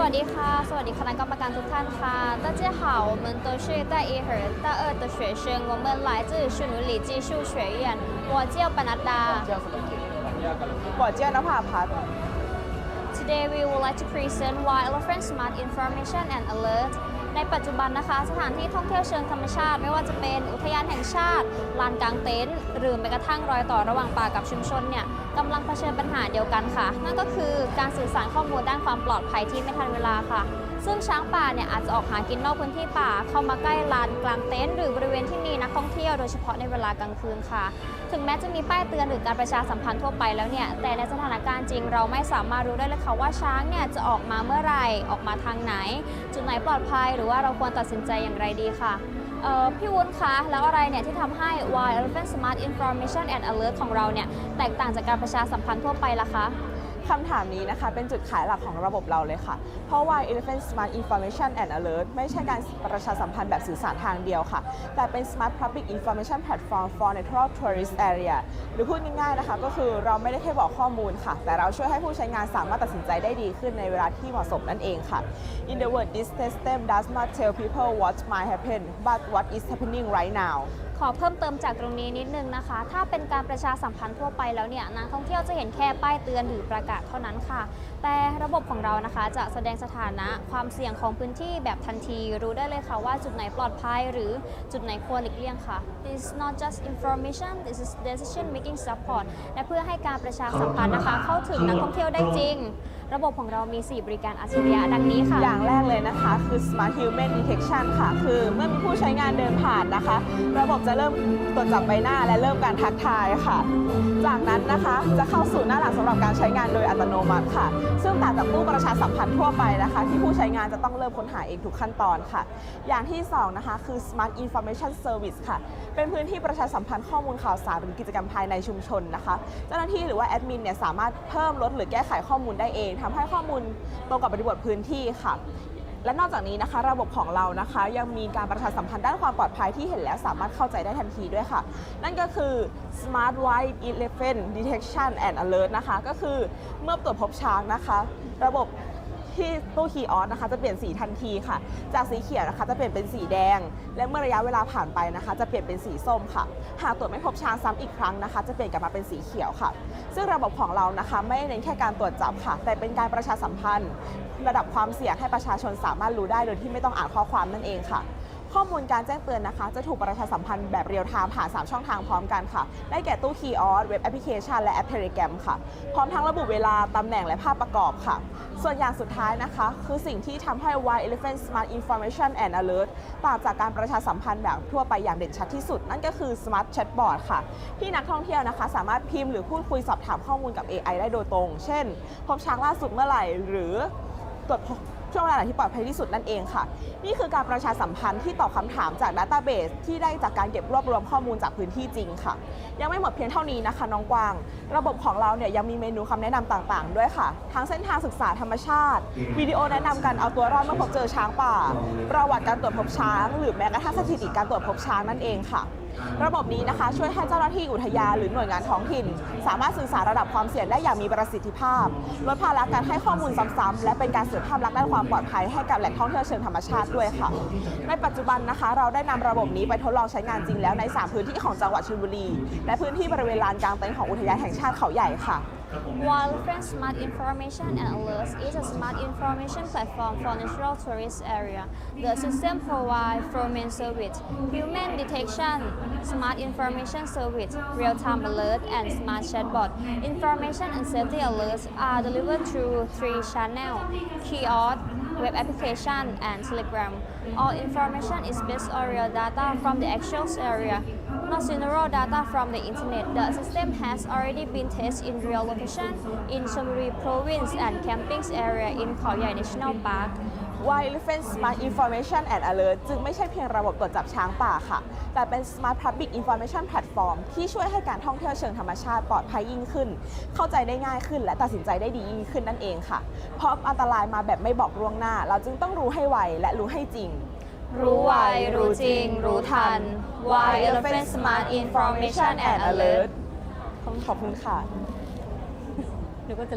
สวัสดีค่ะ สวัสดีคณะกรรมการทุกท่านค่ะ大家好我们都是大一和大二的学生我们来自匈奴里技术学院我叫ปนัดดา我叫นภาพัฒน์ Today we would like to present why elephant smart information and alert ในปัจจุบันนะคะ สถานที่ท่องเที่ยวเชิงธรรมชาติ ไม่ว่าจะเป็นอุทยานแห่งชาติลานกลางเต็นท์หรือแม้กระทั่งรอยต่อระหว่างป่ากับชุมชนเนี่ยกำลังเผชิญปัญหาเดียวกันค่ะ นั่นก็คือการสื่อสารข้อมูลด้านความปลอดภัยที่ไม่ทันเวลาค่ะ ซึ่งช้างป่าเนี่ยอาจจะออกหากินนอกพื้นที่ป่า เข้ามาใกล้ลานกลางเต็นท์หรือบริเวณที่มีนักท่องเที่ยวโดยเฉพาะในเวลากลางคืนค่ะ ถึงแม้จะมีป้ายเตือนหรือการประชาสัมพันธ์ทั่วไปแล้วเนี่ย แต่ในสถานการณ์จริงเราไม่สามารถรู้ได้เลยค่ะว่าช้างเนี่ยจะออกมาเมื่อไหร่ออกมาทางไหน จุดไหนปลอดภัย หรือว่าเราควรตัดสินใจอย่างไรดีค่ะพี่วุ้นคะ แล้วอะไรเนี่ยที่ทำให้ Why Elephant Smart Information and Alert ของเราเนี่ย แตกต่างจากการประชาสัมพันธ์ทั่วไปล่ะคะ คำถามนี้นะคะเป็นจุดขายหลักของระบบเราเลยค่ะ เพราะว่า Elephant Smart Information and Alert ไม่ใช่การประชาสัมพันธ์แบบสื่อสารทางเดียวค่ะ แต่เป็น Smart Public Information Platform for Natural Tourist Area หรือพูดง่ายๆนะคะ ก็คือเราไม่ได้แค่บอกข้อมูลค่ะ แต่เราช่วยให้ผู้ใช้งานสามารถตัดสินใจได้ดีขึ้นในเวลาที่เหมาะสมนั่นเองค่ะ In the word this system does not tell people what might happen but what is happening right now ขอเพิ่มเติมจากตรงนี้นิดนึงนะคะ ถ้าเป็นการประชาสัมพันธ์ทั่วไปแล้วเนี่ยนักท่องเที่ยวจะเห็นแค่ป้ายเตือนหรือประกาศเท่านั้นค่ะ แต่ระบบของเรานะคะจะแสดงสถานะความเสี่ยงของพื้นที่แบบทันที รู้ได้เลยค่ะว่าจุดไหนปลอดภัย หรือจุดไหนควรหลีกเลี่ยงค่ะ This is not just information this is decision making support และเพื่อให้การประชาสัมพันธ์นะคะ เข้าถึงนักท่องเที่ยวได้จริง ระบบของเรามี 4 บริการอัจฉริยะดังนี้ค่ะ อย่างแรกเลยนะคะคือ Smart Human Detection ค่ะ คือเมื่อมีผู้ใช้งานเดินผ่านนะคะ ระบบจะเริ่มตรวจจับใบหน้าและเริ่มการทักทายค่ะ จากนั้นนะคะจะเข้าสู่หน้าหลักสำหรับการใช้งานโดยอัตโนมัติค่ะ ซึ่งต่างจากตู้ประชาสัมพันธ์ทั่วไปนะคะ ที่ผู้ใช้งานจะต้องเริ่มค้นหาเองทุกขั้นตอนค่ะ อย่างที่สองนะคะคือ Smart Information Service ค่ะ เป็นพื้นที่ประชาสัมพันธ์ข้อมูลข่าวสารหรือกิจกรรมภายในชุมชนนะคะ เจ้าหน้าที่หรือว่าแอดมินเนี่ยสามารถเพิ่มลดหรือแก้ไขข้อมูลได้เองทำให้ข้อมูลตรงกับบริบทพื้นที่ค่ะ และนอกจากนี้นะคะ ระบบของเรานะคะ ยังมีการประชาสัมพันธ์ด้านความปลอดภัยที่เห็นแล้วสามารถเข้าใจได้ทันทีด้วยค่ะ นั่นก็คือ Smart White Elephant Detection and Alert นะคะ ก็คือเมื่อตรวจพบช้างนะคะ ระบบ ที่ตู้คีย์ออสนะคะ จะเปลี่ยนสีทันทีค่ะ จากสีเขียวนะคะจะเปลี่ยนเป็นสีแดง และเมื่อระยะเวลาผ่านไปนะคะ จะเปลี่ยนเป็นสีส้มค่ะ หากตรวจไม่พบช้างซ้ำอีกครั้งนะคะ จะเปลี่ยนกลับมาเป็นสีเขียวค่ะ ซึ่งระบบของเรานะคะไม่ได้เน้นแค่การตรวจจับค่ะ แต่เป็นการประชาสัมพันธ์ ระดับความเสี่ยงให้ประชาชนสามารถรู้ได้โดยที่ไม่ต้องอ่านข้อความนั่นเองค่ะ ข้อมูลการแจ้งเตือนนะคะ จะถูกประชาสัมพันธ์แบบเรียลไทม์ผ่าน 3 ช่องทางพร้อมกันค่ะ ได้แก่ตู้คีย์ออสเว็บแอปพลิเคชันและแอปเทเลแกรมค่ะ พร้อมทั้งระบุเวลา ตำแหน่งและภาพประกอบค่ะ ส่วนอย่างสุดท้ายนะคะ คือสิ่งที่ทำให้ Wild Elephant Smart Information and Alert ต่างจากการประชาสัมพันธ์แบบทั่วไปอย่างเด่นชัดที่สุด นั่นก็คือ Smart Chatbot ค่ะ ที่นักท่องเที่ยวนะคะ สามารถพิมพ์หรือพูดคุยสอบถามข้อมูลกับ AI ได้โดยตรง เช่น พบช้างล่าสุดเมื่อไหร่หรือตรวจพบ ช่วงเวลาที่ปลอดภัยที่สุดนั่นเองค่ะ นี่คือการประชาสัมพันธ์ที่ตอบคำถามจากดัตต้าเบสที่ได้จากการเก็บรวบรวมข้อมูลจากพื้นที่จริงค่ะ ยังไม่หมดเพียงเท่านี้นะคะน้องกวาง ระบบของเราเนี่ยยังมีเมนูคำแนะนำต่างๆ ด้วยค่ะ ทั้งเส้นทางศึกษาธรรมชาติ วิดีโอแนะนำการเอาตัวรอดเมื่อพบเจอช้างป่า ประวัติการตรวจพบช้าง หรือแม้กระทั่งสถิติการตรวจพบช้างนั่นเองค่ะ ระบบนี้นะคะช่วยให้เจ้าหน้าที่อุทยานหรือหน่วยงานท้องถิ่น สามารถสื่อสารระดับความเสี่ยงได้อย่างมีประสิทธิภาพลดภาระการให้ข้อมูลซ้ำๆและเป็นการเสริมภาพลักษณ์ด้านความปลอดภัยให้กับแหล่งท่องเที่ยวเชิงธรรมชาติด้วยค่ะ ในปัจจุบันนะคะ เราได้นำระบบนี้ไปทดลองใช้งานจริงแล้วใน 3 พื้นที่ของจังหวัดชลบุรี และพื้นที่บริเวณลานกลางเต็นท์ของอุทยานแห่งชาติเขาใหญ่ค่ะ Wild Elephant Smart Information and Alerts is a smart information platform for natural tourist area. The system provides four main services: human detection, smart information service, real-time alert, and smart chatbot. Information and safety alerts are delivered through three channels: kiosk, web application, and Telegram. All information is based on real data from the actual area not general data from the internet. The system has already been tested in real location in Chonburi province and camping area in Khao Yai National Park. Wild Elephant Smart Information and Alert จึงไม่ใช่เพียงระบบตรวจจับช้างป่าค่ะ แต่เป็น Smart Public Information Platform ที่ช่วยให้การท่องเที่ยวเชิงธรรมชาติปลอดภัยยิ่งขึ้น เข้าใจได้ง่ายขึ้นและตัดสินใจได้ดียิ่งขึ้นนั่นเองค่ะ เพราะอันตรายมาแบบไม่บอกล่วงหน้า เราจึงต้องรู้ให้ไวและรู้ให้จริง รู้ไว รู้จริง รู้ทัน Why Elephant Smart Information and Alert ขอบคุณค่ะห นูก็จะ